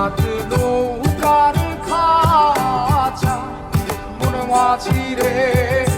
হাত নৌকার খাঁচা মন মাঝি রে